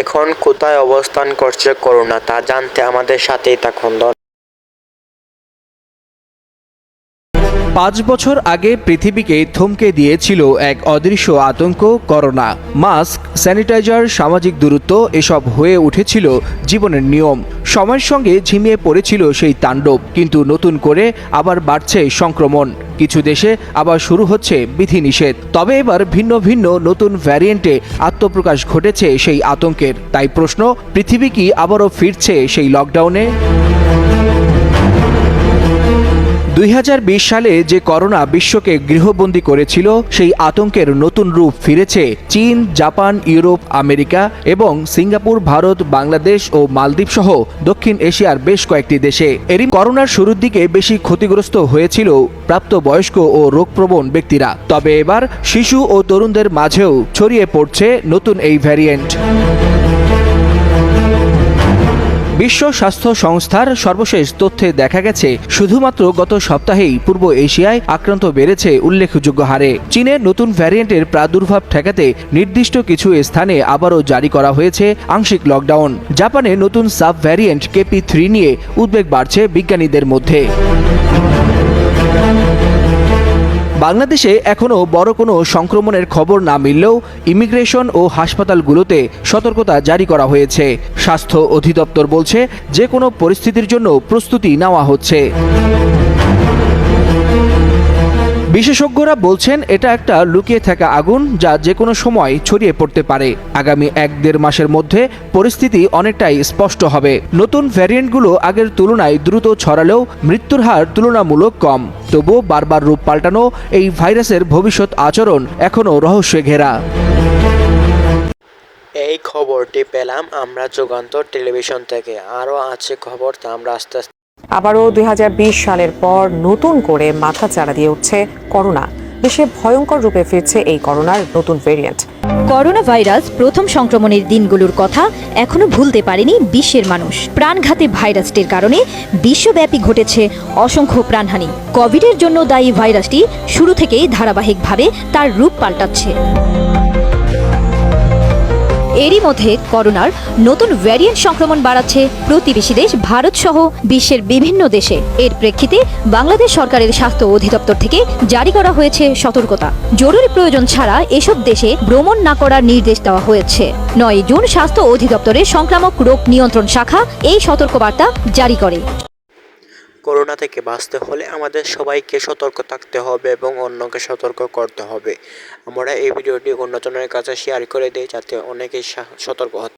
এখন কোথায় অবস্থান করছে করোনা, তা জানতে আমাদের সাথেই থাকুন। পাঁচ বছর আগে পৃথিবীকে থমকে দিয়েছিল এক অদৃশ্য আতঙ্ক করোনা। মাস্ক, স্যানিটাইজার, সামাজিক দূরত্ব এসব হয়ে উঠেছিল জীবনের নিয়ম। সময়ের সঙ্গে ঝিমিয়ে পড়েছিল সেই তাণ্ডব, কিন্তু নতুন করে আবার বাড়ছে সংক্রমণ। কিছু দেশে আবার শুরু হচ্ছে বিধিনিষেধ। তবে এবার ভিন্ন ভিন্ন নতুন ভ্যারিয়েন্টে আত্মপ্রকাশ ঘটেছে সেই আতঙ্কের। তাই প্রশ্ন, পৃথিবী কি আবারও ফিরছে সেই লকডাউনে? দুই হাজার বিশ সালে যে করোনা বিশ্বকে গৃহবন্দী করেছিল, সেই আতঙ্কের নতুন রূপ ফিরেছে চীন, জাপান, ইউরোপ, আমেরিকা এবং সিঙ্গাপুর, ভারত, বাংলাদেশ ও মালদ্বীপ সহ দক্ষিণ এশিয়ার বেশ কয়েকটি দেশে। এরই করোনার শুরুর দিকে বেশি ক্ষতিগ্রস্ত হয়েছিল প্রাপ্তবয়স্ক ও রোগপ্রবণ ব্যক্তিরা। তবে এবার শিশু ও তরুণদের মাঝেও ছড়িয়ে পড়ছে নতুন এই ভ্যারিয়েন্ট। বিশ্ব স্বাস্থ্য সংস্থার সর্বশেষ তথ্যে দেখা গেছে, শুধুমাত্র গত সপ্তাহেই পূর্ব এশিয়ায় আক্রান্ত বেড়েছে উল্লেখযোগ্য হারে। চীনের নতুন ভ্যারিয়েন্টের প্রাদুর্ভাব ঠেকাতে নির্দিষ্ট কিছু স্থানে আবারও জারি করা হয়েছে আংশিক লকডাউন। জাপানে নতুন সাব ভ্যারিয়েন্ট কেপি থ্রি নিয়ে উদ্বেগ বাড়ছে বিজ্ঞানীদের মধ্যে। বাংলাদেশে এখনও বড় কোনো সংক্রমণের খবর না মিললেও ইমিগ্রেশন ও হাসপাতালগুলোতে সতর্কতা জারি করা হয়েছে। স্বাস্থ্য অধিদপ্তর বলছে যে কোনো পরিস্থিতির জন্য প্রস্তুতি নেওয়া হচ্ছে। বিশেষজ্ঞরা বলছেন এটা একটা লুকিয়ে থাকা আগুন যা যে কোনো সময় ছড়িয়ে পড়তে পারে। আগামী এক দেড় মাসের মধ্যে পরিস্থিতি অনেকটাই স্পষ্ট হবে। নতুন ভ্যারিয়েন্টগুলো আগের তুলনায় দ্রুত ছড়ালেও মৃত্যুর হার তুলনামূলক কম। তবুও বারবার রূপ পাল্টানো এই ভাইরাসের ভবিষ্যৎ আচরণ এখনও রহস্যে ঘেরা এই খবরটি পেলাম আমরা যুগান্তর টেলিভিশন থেকে। আরও আছে খবর তা আমরা আস্তে আস্তে আবারও দুই হাজার বিশ সালের পর নতুন করে মাথা চাড়া দিয়ে উঠছে করোনা। দেশে ভয়ঙ্কর রূপে ফিরছে এই করোনার নতুন ভেরিয়েন্ট। করোনা ভাইরাস প্রথম সংক্রমণের দিনগুলোর কথা এখনও ভুলতে পারেনি বিশ্বের মানুষ। প্রাণঘাতী ভাইরাসটির কারণে বিশ্বব্যাপী ঘটেছে অসংখ্য প্রাণহানি। কোভিডের জন্য দায়ী ভাইরাসটি শুরু থেকেই ধারাবাহিকভাবে তার রূপ পাল্টাচ্ছে। এরই মধ্যে করোনার নতুন ভ্যারিয়েন্ট সংক্রমণ বাড়াচ্ছে প্রতিবেশী দেশ ভারত সহ বিশ্বের বিভিন্ন দেশে। এর প্রেক্ষিতে বাংলাদেশ সরকারের স্বাস্থ্য অধিদপ্তর থেকে জারি করা হয়েছে সতর্কতা। জরুরি প্রয়োজন ছাড়া এসব দেশে ভ্রমণ না করার নির্দেশ দেওয়া হয়েছে। নয় জুন স্বাস্থ্য অধিদপ্তরের সংক্রামক রোগ নিয়ন্ত্রণ শাখা এই সতর্কবার্তা জারি করে। করোনা থেকে বাঁচতে হলে আমাদের সবাইকে সতর্ক থাকতে হবে এবং অন্যকে সতর্ক করতে হবে। আমরা এই ভিডিওটি অন্যজনের কাছে শেয়ার করে দিই যাতে অনেকেই সতর্ক হতে